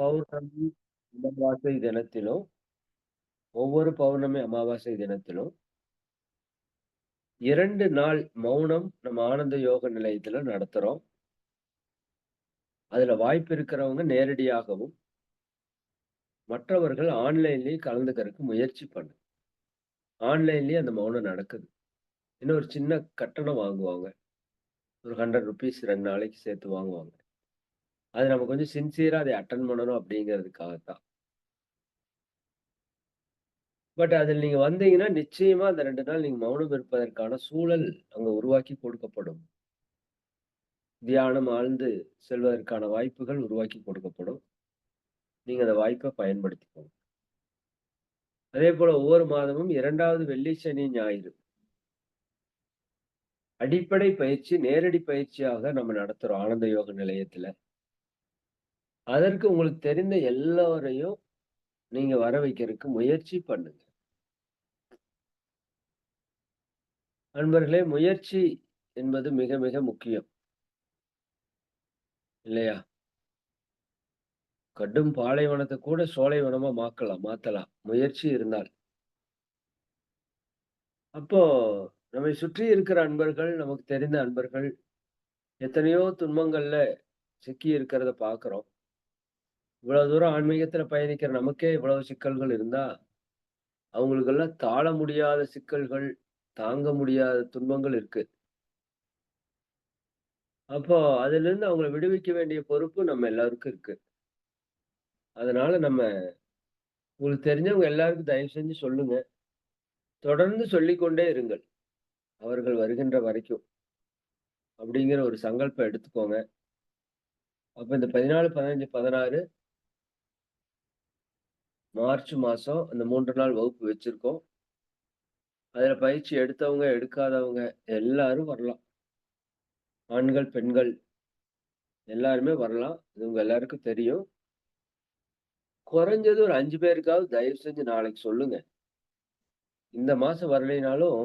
பௌர்ணமி, அமாவாசை தினத்திலும், ஒவ்வொரு பௌர்ணமி, அமாவாசை தினத்திலும் இரண்டு நாள் மௌனம் நம்ம ஆனந்த யோக நிலையத்துல நடத்துறோம். அதுல வாய்ப்பு இருக்கிறவங்க நேரடியாகவும் மற்றவர்கள் ஆன்லைன்லயும் கலந்துக்கிறதுக்கு முயற்சி பண்ணு ஆன்லைன்லயே அந்த மௌனம் நடக்குது. இன்னும் ஒரு சின்ன கட்டணம் வாங்குவாங்க. ஒரு ஹண்ட்ரட் ருபீஸ் ரெண்டு நாளைக்கு சேர்த்து வாங்குவாங்க. அது நம்ம கொஞ்சம் சின்சியராக அதை அட்டன் பண்ணணும் அப்படிங்கிறதுக்காகத்தான். பட் அதில் நீங்க வந்தீங்கன்னா, நிச்சயமா அந்த ரெண்டு நாள் நீங்க மௌனம் இருப்பதற்கான சூழல் அங்க உருவாக்கி கொடுக்கப்படும். தியானம் ஆழ்ந்து செல்வதற்கான வாய்ப்புகள் உருவாக்கி கொடுக்கப்படும். நீங்க அந்த வாய்ப்பை பயன்படுத்திக்கோங்க. அதேபோல ஒவ்வொரு மாதமும் இரண்டாவது வெள்ளி, சனி, ஞாயிறு. அடிப்படை பயிற்சி, நேரடி பயிற்சியாக நம்ம நடத்துகிறோம் ஆனந்த யோக நிலையத்துல. அதற்கு உங்களுக்கு தெரிந்த எல்லோரையும் நீங்க வர வைக்கிறதுக்கு முயற்சி பண்ணுங்க. நண்பர்களே, முயற்சி என்பது மிக மிக முக்கியம். இல்லையா? கடும் பாலைவனத்தை கூட சோலைவனமா மாக்கலாம் மாத்தலாம். முயற்சி இருந்தால். அப்போ நம்மை சுற்றி இருக்கிற அன்பர்கள், நமக்கு தெரிந்த அன்பர்கள், எத்தனையோ துன்பங்கள்ல சிக்கி இருக்கிறத பாக்குறோம் இவ்வளவு தூரம் ஆன்மீகத்துல பயணிக்கிற நமக்கே இவ்வளவு சிக்கல்கள் இருந்தா, அவங்களுக்கெல்லாம் தாழ முடியாத சிக்கல்கள், தாங்க முடியாத துன்பங்கள் இருக்கு. அப்போ அதுல இருந்து அவங்கள விடுவிக்க வேண்டிய பொறுப்பு நம்ம எல்லாருக்கும் இருக்கு. அதனால நம்ம உங்களுக்கு தெரிஞ்சவங்க எல்லாருக்கும் தயவு செஞ்சு சொல்லுங்க. தொடர்ந்து சொல்லிக்கொண்டே இருங்கள். அவர்கள் வருகின்ற வரைக்கும். அப்படிங்கிற ஒரு சங்கல்பம் எடுத்துக்கோங்க. அப்போ இந்த 14, 15, 16 மார்ச் மாசம் அந்த மூன்று நாள் வகுப்பு வச்சிருக்கோம். அதுல பயிற்சி எடுத்தவங்க, எடுக்காதவங்க எல்லாரும் வரலாம். ஆண்கள், பெண்கள் எல்லாருமே வரலாம். இது உங்க எல்லாருக்கும் தெரியும். குறைஞ்சது ஒரு அஞ்சு பேருக்காவது தயவு செஞ்சு நாளைக்கு சொல்லுங்க. இந்த மாசம் வரலைனாலும்,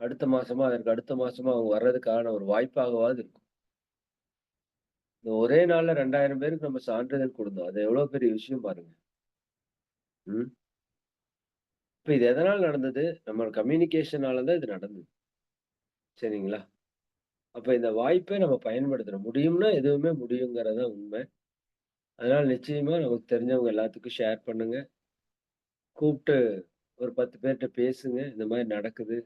அடுத்த மாசமா, அதற்கு அடுத்த மாசமா அவங்க வர்றதுக்கான ஒரு வாய்ப்பாகவாது இருக்கும். இந்த ஒரே நாள்ல 2000 பேருக்கு நம்ம சான்றிதழ் கொடுத்தோம் அது எவ்வளவு பெரிய விஷயம் பாருங்க. ம். இப்ப இது எதனால நடந்தது? நம்ம கம்யூனிகேஷனால தான் இது நடந்தது. சரிங்களா? அப்ப இந்த வாய்ப்பை நம்ம பயன்படுத்தணும். முடியும்னா எதுவுமே முடியுங்கிறது தான் உண்மை. அதனால நிச்சயமா நமக்கு தெரிஞ்சவங்க எல்லாத்துக்கும் ஷேர் பண்ணுங்க. கூப்பிட்டு ஒரு பத்து பேர்கிட்ட பேசுங்க. இந்த மாதிரி நடக்குது.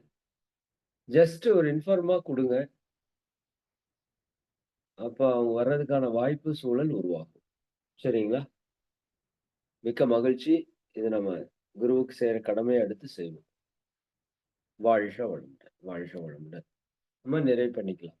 ஜஸ்ட் ஒரு இன்ஃபார்மா கொடுங்க அப்போ அவங்க வர்றதுக்கான வாய்ப்பு, சூழல் உருவாகும். சரிங்களா? மிக்க மகிழ்ச்சி. இது நம்ம குருவுக்கு செய்ற கடமையை அடுத்து செய்வோம். வாழ்க வளமுடன். வாழ்க வளமுடன். நம்ம நிறைவு பண்ணிக்கலாம்.